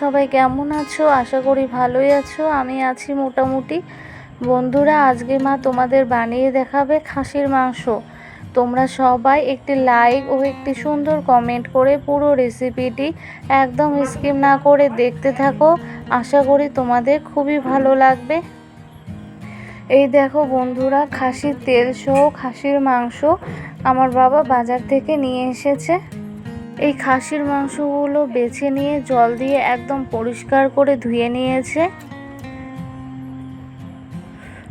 সবাই কেমন আছো? আশা করি ভালোই আছো। আমি আছি মোটামুটি। বন্ধুরা, আজকে মা তোমাদের বানিয়ে দেখাবে খাসির মাংস। তোমরা সবাই একটি লাইক ও একটি সুন্দর কমেন্ট করে পুরো রেসিপিটি একদম স্কিপ না করে দেখতে থাকো। আশা করি তোমাদের খুবই ভালো লাগবে। এই দেখো বন্ধুরা, খাসির তেল সহ খাসির মাংস আমার বাবা বাজার থেকে নিয়ে এসেছে। এই খাসির মাংসগুলো বেছে নিয়ে জল দিয়ে একদম পরিষ্কার করে ধুয়ে নিয়েছে।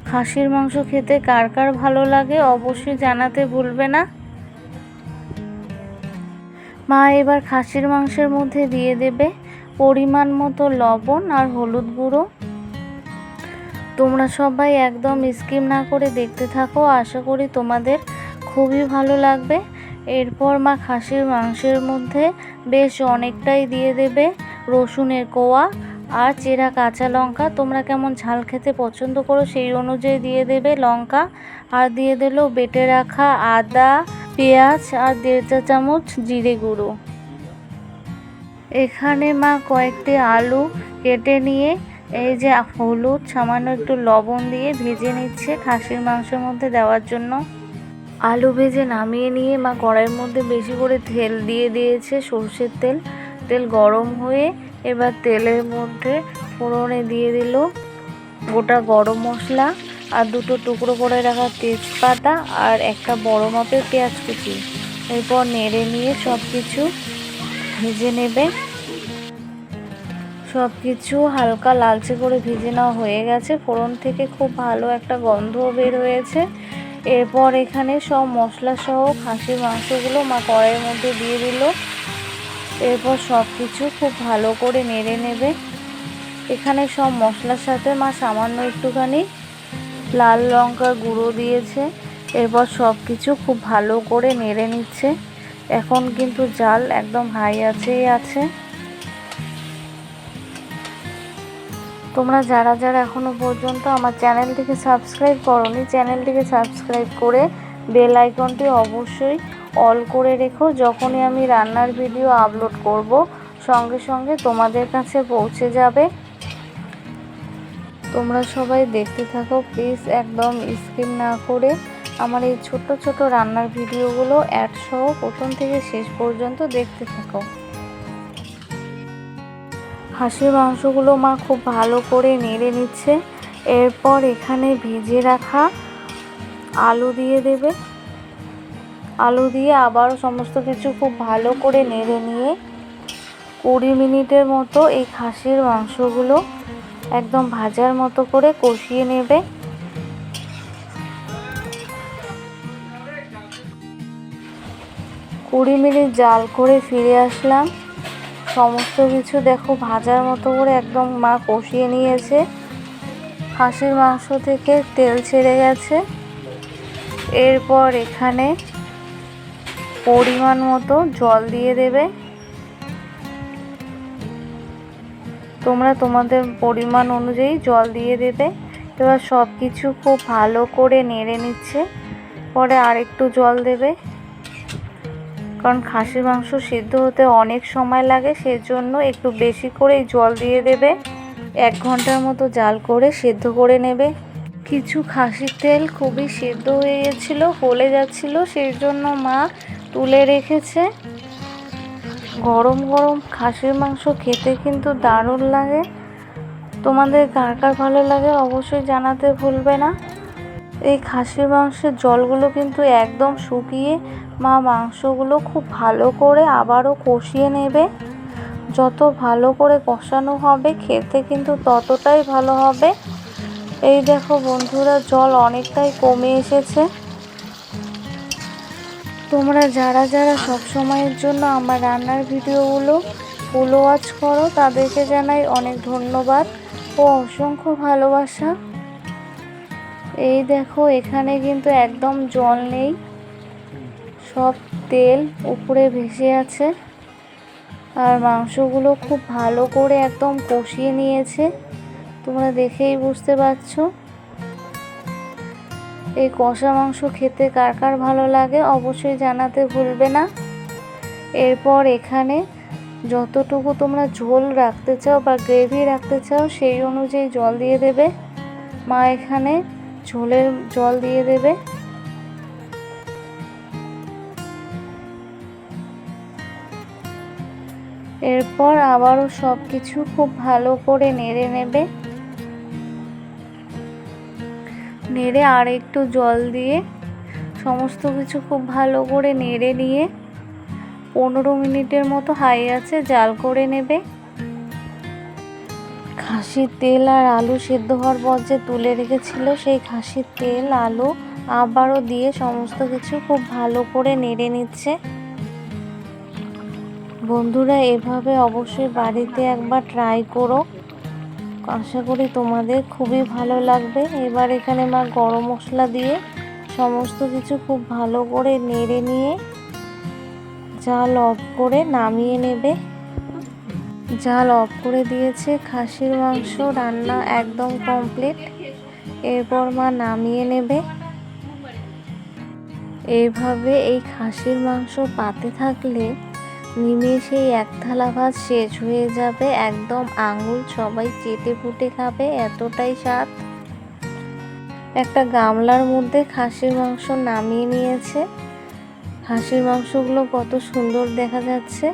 খাসির মাংস খেতে কার কার ভালো লাগে অবশ্যই জানাতে ভুলবে না। মা এবার খাসির মাংসের মধ্যে দিয়ে দেবে পরিমাণ মতো লবণ আর হলুদ গুঁড়ো। তোমরা সবাই একদম স্কিম না করে দেখতে থাকো, আশা করি তোমাদের খুবই ভালো লাগবে। এরপর মা খাসির মাংসের মধ্যে বেশ অনেকটাই দিয়ে দেবে রসুনের কোয়া আর চেরা কাঁচা লঙ্কা। তোমরা কেমন ঝাল খেতে পছন্দ করো সেই অনুযায়ী দিয়ে দেবে লঙ্কা। আর দিয়ে দিল বেটে রাখা আদা, পেঁয়াজ আর দেড় চা চামচ জিরে গুঁড়ো। এখানে মা কয়েকটি আলু কেটে নিয়ে এই যে হলুদ, সামান্য একটু লবণ দিয়ে ভেজে নিচ্ছে খাসির মাংসের মধ্যে দেওয়ার জন্য। আলু ভেজে নামিয়ে নিয়ে মা কড়াইয়ের মধ্যে বেশি করে তেল দিয়ে দিয়েছে, সর্ষের তেল। তেল গরম হয়ে এবার তেলের মধ্যে ফোড়নে দিয়ে দিল গোটা গরম মশলা আর দুটো টুকরো করে রাখা তেজপাতা আর একটা বড় মাপের পেঁয়াজ কুচি। এরপর নেড়ে নিয়ে সব কিছু ভেজে নেবে। সব কিছু হালকা লালচে করে ভেজে নেওয়া হয়ে গেছে। ফোড়ন থেকে খুব ভালো একটা গন্ধও বের হয়েছে। এরপর এখানে সব মশলা সহ খাসির মাংসগুলো মা কড়াইয়ের মধ্যে দিয়ে দিল। এরপর সব কিছু খুব ভালো করে নেড়ে নেবে। এখানে সব মশলার সাথে মা সামান্য একটুখানি লাল লঙ্কার গুঁড়ো দিয়েছে। এরপর সব কিছু খুব ভালো করে নেড়ে নিচ্ছে। এখন কিন্তু জাল একদম হাই আছেই আছে। তোমরা যারা যারা এখনও পর্যন্ত আমার চ্যানেলটিকে সাবস্ক্রাইব করনি, চ্যানেলটিকে সাবস্ক্রাইব করে বেল আইকনটি অবশ্যই অল করে রেখো। যখনই আমি রান্নার ভিডিও আপলোড করব, সঙ্গে সঙ্গে তোমাদের কাছে পৌঁছে যাবে। তোমরা সবাই দেখতে থাকো প্লিজ একদম স্কিপ না করে আমার এই ছোট ছোট রান্নার ভিডিওগুলো অ্যাড সহ প্রথম থেকে শেষ পর্যন্ত দেখতে থাকো। হাঁসের মাংসগুলো মা খুব ভালো করে নেড়ে নিচ্ছে। এরপর এখানে ভেজে রাখা আলু দিয়ে দেবে। আলু দিয়ে আবারও সমস্ত কিছু খুব ভালো করে নেড়ে নিয়ে কুড়ি মিনিটের মতো এই খাসির মাংসগুলো একদম ভাজার মতো করে কষিয়ে নেবে। কুড়ি মিনিট জাল করে ফিরে আসলাম। সমস্ত কিছু দেখো, ভাজার মতো করে একদম মা কষিয়ে নিয়েছে। হাঁসের মাংস থেকে তেল ছেড়ে গেছে। এরপর এখানে পরিমাণ মতো জল দিয়ে দেবে। তোমরা তোমাদের পরিমাণ অনুযায়ী জল দিয়ে দেবে। এবার সব কিছু খুব ভালো করে নেড়ে নিচ্ছে। পরে আরেকটু জল দেবে। কারণ খাসির মাংস সিদ্ধ হতে অনেক সময় লাগে, সেজন্য একটু বেশি করেই জল দিয়ে দেবে। এক ঘণ্টার মতো জাল করে সেদ্ধ করে নেবে। কিছু খাসির তেল খুবই সেদ্ধ হয়ে গেছিল, গলে যাচ্ছিল সেই জন্য মা তুলে রেখেছে। গরম গরম খাসির মাংস খেতে কিন্তু দারুণ লাগে। তোমাদের কার কার ভালো লাগে অবশ্যই জানাতে ভুলবে না। এই খাসির মাংসের জলগুলো কিন্তু একদম শুকিয়ে মা, মাংসগুলো খুব ভালো করে আবারও কষিয়ে নেবে। যত ভালো করে কষানো হবে, খেতে কিন্তু ততটাই ভালো হবে। এই দেখো বন্ধুরা, জল অনেকটাই কমে এসেছে। তোমরা যারা যারা সব সময়ের জন্য আমার রান্নার ভিডিওগুলো ফুল ওয়াচ করো, তাদেরকে জানাই অনেক ধন্যবাদ ও অসংখ্য ভালোবাসা। এই দেখো, এখানে কিন্তু একদম জল নেই। সব তেল উপরে ভেসে আছে। আর মাংসগুলো খুব ভালো করে একদম কষিয়ে নিয়েছে। তোমরা দেখেই বুঝতে পারছ। এই কষা মাংস খেতে কার কার ভালো লাগে অবশ্যই জানাতে ভুলবে না। এরপর এখানে যতটুকু তোমরা ঝোল রাখতে চাও বা গ্রেভি রাখতে চাও সেই অনুযায়ী জল দিয়ে দেবে। মা এখানে ঝোলের জল দিয়ে দেবে। এরপর আবারও সব কিছু খুব ভালো করে নেড়ে নেবে। নেড়ে আর একটু জল দিয়ে সমস্ত কিছু খুব ভালো করে নেড়ে নিয়ে পনেরো মিনিটের মতো হাই আছে, জাল করে নেবে। খাসির তেল আর আলু সেদ্ধ হওয়ার পর যে তুলে রেখেছিল, সেই খাসির তেল, আলু আবারও দিয়ে সমস্ত কিছু খুব ভালো করে নেড়ে নিচ্ছে। বন্ধুরা, এভাবে অবশ্যই বাড়িতে একবার ট্রাই করো। আশা করি তোমাদের খুবই ভালো লাগবে। এবার এখানে মা গরম মশলা দিয়ে সমস্ত কিছু খুব ভালো করে নেড়ে নিয়ে জাল অফ করে নামিয়ে নেবে। জাল অফ করে দিয়েছে খাসির মাংস, রান্না একদম কমপ্লিট এরপর মা নামিয়ে নেবে। এইভাবে এই খাসির মাংস পাতে থাকলে নিমেষেই এক থালা ভাত শেষ হয়ে যাবে। একদম আঙুল সবাই চেটে ফুটে খাবে, এতটাই স্বাদ। একটা গামলার মধ্যে খাসির মাংস নামিয়ে নিয়েছে। খাসির মাংসগুলো কত সুন্দর দেখা যাচ্ছে।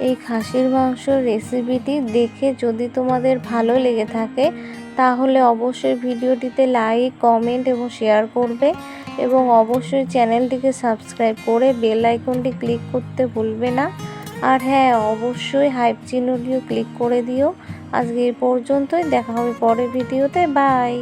এই খাসির মাংস রেসিপিটি দেখে যদি তোমাদের ভালো লেগে থাকে, তাহলে অবশ্যই ভিডিওটিতে লাইক কমেন্ট এবং শেয়ার করবে। এবং অবশ্যই চ্যানেলটিকে সাবস্ক্রাইব করে বেল আইকনটি ক্লিক করতে ভুলবে না। আর হ্যাঁ অবশ্যই হাইপ চিহ্নটিও ক্লিক করে দিও। আজকে এই পর্যন্তই, দেখা হবে পরের ভিডিওতে। বাই!